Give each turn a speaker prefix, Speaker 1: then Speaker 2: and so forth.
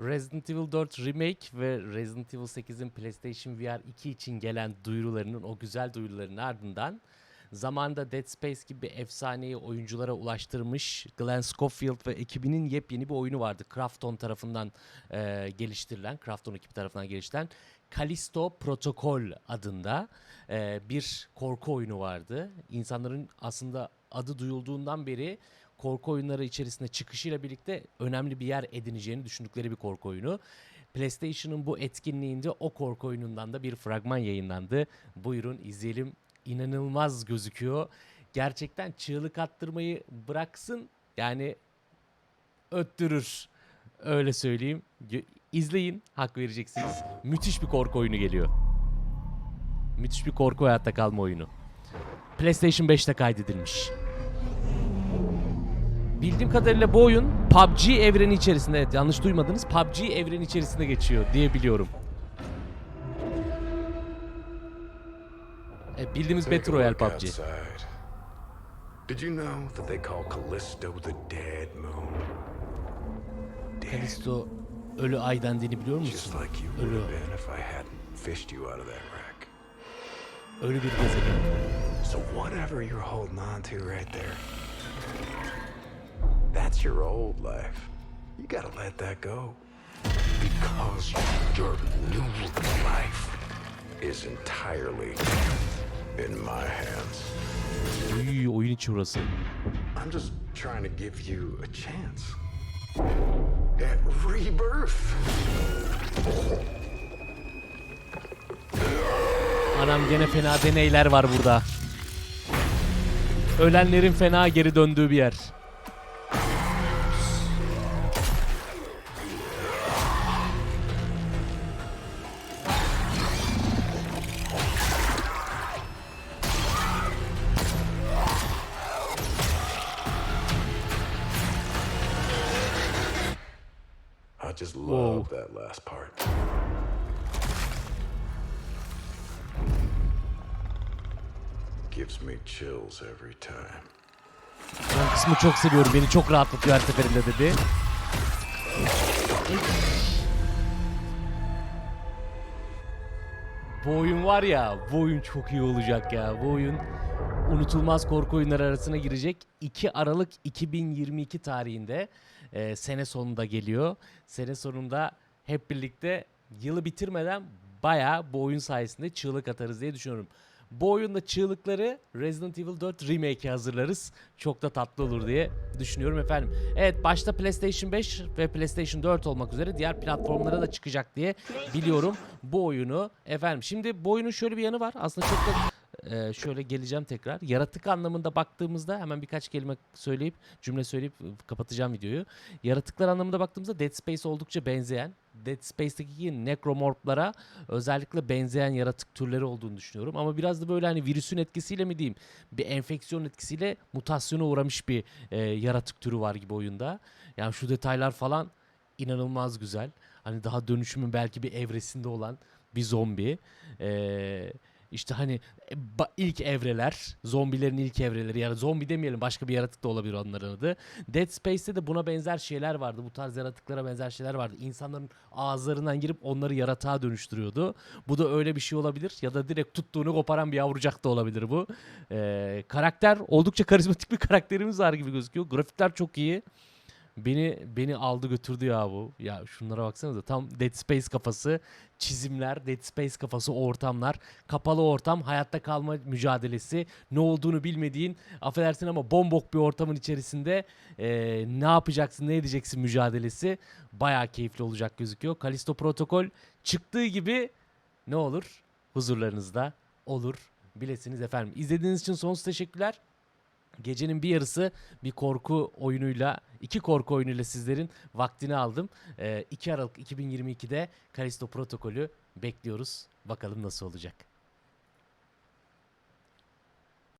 Speaker 1: Resident Evil 4 Remake ve Resident Evil 8'in PlayStation VR 2 için gelen duyurularının o güzel duyuruların ardından zamanında Dead Space gibi efsaneyi oyunculara ulaştırmış Glenn Schofield ve ekibinin yepyeni bir oyunu vardı. Krafton tarafından e, geliştirilen, Krafton ekibi tarafından geliştirilen Callisto Protocol adında e, bir korku oyunu vardı. İnsanların aslında adı duyulduğundan beri korku oyunları içerisinde çıkışıyla birlikte önemli bir yer edineceğini düşündükleri bir korku oyunu. PlayStation'ın bu etkinliğinde o korku oyunundan da bir fragman yayınlandı. Buyurun izleyelim. İnanılmaz gözüküyor. Gerçekten çığlık attırmayı bıraksın. Yani öttürür. Öyle söyleyeyim. İzleyin, hak vereceksiniz. Müthiş bir korku oyunu geliyor. Müthiş bir korku hayatta kalma oyunu. PlayStation 5'te kaydedilmiş. Bildiğim kadarıyla bu oyun PUBG evreni içerisinde, evet yanlış duymadınız, PUBG evreni içerisinde geçiyor diye biliyorum. E, bildiğimiz Battle Royale PUBG.
Speaker 2: Did you know that they call Callisto the dead moon?
Speaker 1: Callisto ölü ay dendiğini biliyor musun? Ölü, ölü bir gezegen.
Speaker 2: So whatever you're holding on to right there, that's your old life. You gotta let that go. Because your new life is entirely in my hands.
Speaker 1: Uy, oyun içi burası.
Speaker 2: I'm just trying to give you a chance at rebirth.
Speaker 1: Anam gene fena deneyler var burada. Ölenlerin fena geri döndüğü bir yer.
Speaker 2: Just love that last part. Gives me chills every time.
Speaker 1: Ben kısmı çok seviyorum. Beni çok rahatlatıyor her seferinde dedi. Bu oyun var ya, bu oyun çok iyi olacak ya. Bu oyun unutulmaz korku oyunları arasına girecek. 2 Aralık 2022 tarihinde e, sene sonunda geliyor. Sene sonunda hep birlikte yılı bitirmeden bayağı bu oyun sayesinde çığlık atarız diye düşünüyorum. Bu oyunda çığlıkları Resident Evil 4 Remake'e hazırlarız. Çok da tatlı olur diye düşünüyorum efendim. Evet başta PlayStation 5 ve PlayStation 4 olmak üzere diğer platformlara da çıkacak diye biliyorum bu oyunu. Efendim şimdi bu oyunun şöyle bir yanı var. Aslında çok da e, şöyle geleceğim tekrar. Yaratık anlamında baktığımızda hemen birkaç kelime söyleyip cümle söyleyip e, kapatacağım videoyu. Yaratıklar anlamında baktığımızda Dead Space oldukça benzeyen, Dead Space'teki necromorphlara özellikle benzeyen yaratık türleri olduğunu düşünüyorum. Ama biraz da böyle hani virüsün etkisiyle mi diyeyim, bir enfeksiyon etkisiyle mutasyona uğramış bir e, yaratık türü var gibi oyunda. Yani şu detaylar falan inanılmaz güzel. Hani daha dönüşümün belki bir evresinde olan bir zombi. Ee, işte hani e, ilk evreler, zombilerin ilk evreleri yani zombi demeyelim başka bir yaratık da olabilir onların adı. Dead Space'te de buna benzer şeyler vardı. Bu tarz yaratıklara benzer şeyler vardı. İnsanların ağızlarından girip onları yaratığa dönüştürüyordu. Bu da öyle bir şey olabilir ya da direkt tuttuğunu koparan bir yavrucak da olabilir bu. Ee, karakter oldukça karizmatik bir karakterimiz var gibi gözüküyor. Grafikler çok iyi. Beni beni aldı götürdü ya bu. Ya şunlara baksanıza tam Dead Space kafası, çizimler, Dead Space kafası ortamlar, kapalı ortam, hayatta kalma mücadelesi, ne olduğunu bilmediğin, affedersin ama bombok bir ortamın içerisinde eee, ne yapacaksın, ne edeceksin mücadelesi bayağı keyifli olacak gözüküyor. Kalisto Protokol çıktığı gibi ne olur? Huzurlarınızda olur. Bilesiniz efendim. İzlediğiniz için sonsuz teşekkürler. Gecenin bir yarısı bir korku oyunuyla, iki korku oyunuyla sizlerin vaktini aldım. Ee, 2 Aralık 2022'de Kalisto protokolü bekliyoruz. Bakalım nasıl olacak.